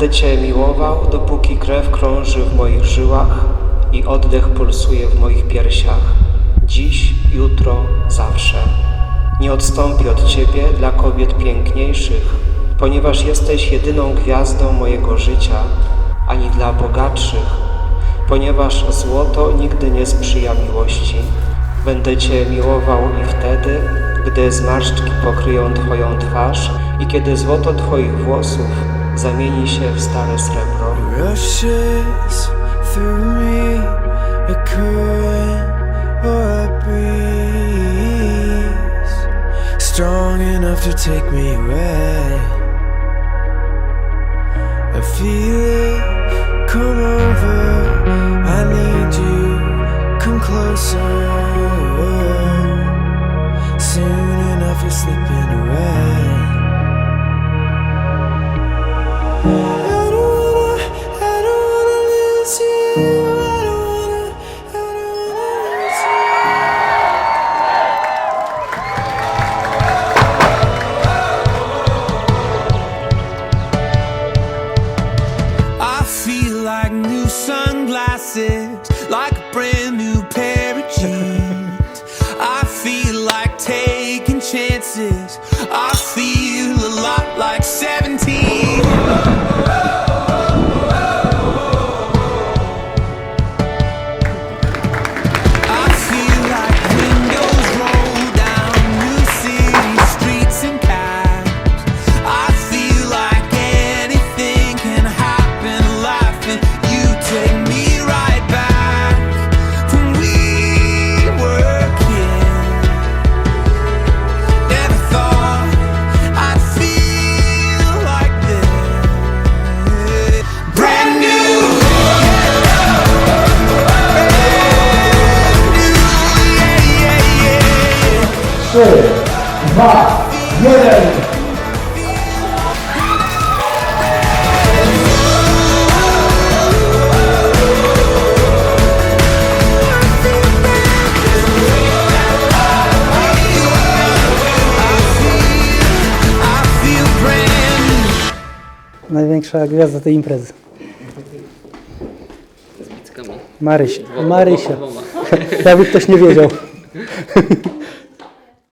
Będę Cię miłował, dopóki krew krąży w moich żyłach i oddech pulsuje w moich piersiach. Dziś, jutro, zawsze. Nie odstąpię od Ciebie dla kobiet piękniejszych, ponieważ jesteś jedyną gwiazdą mojego życia, ani dla bogatszych, ponieważ złoto nigdy nie sprzyja miłości. Będę Cię miłował i wtedy, gdy zmarszczki pokryją Twoją twarz i kiedy złoto Twoich włosów zamieni się w stare srebro. rushes through me. A current or a breeze strong enough to take me away. I feel it come over. I need you. Come closer. Soon enough you're slipping away like new sunglasses, like a brand new pair of jeans. I feel like taking chances. I feel dwa, jeden. I feel brand new. Największa gwiazda tej imprezy. Marysia. Marysia. Dawid ktoś nie wiedział.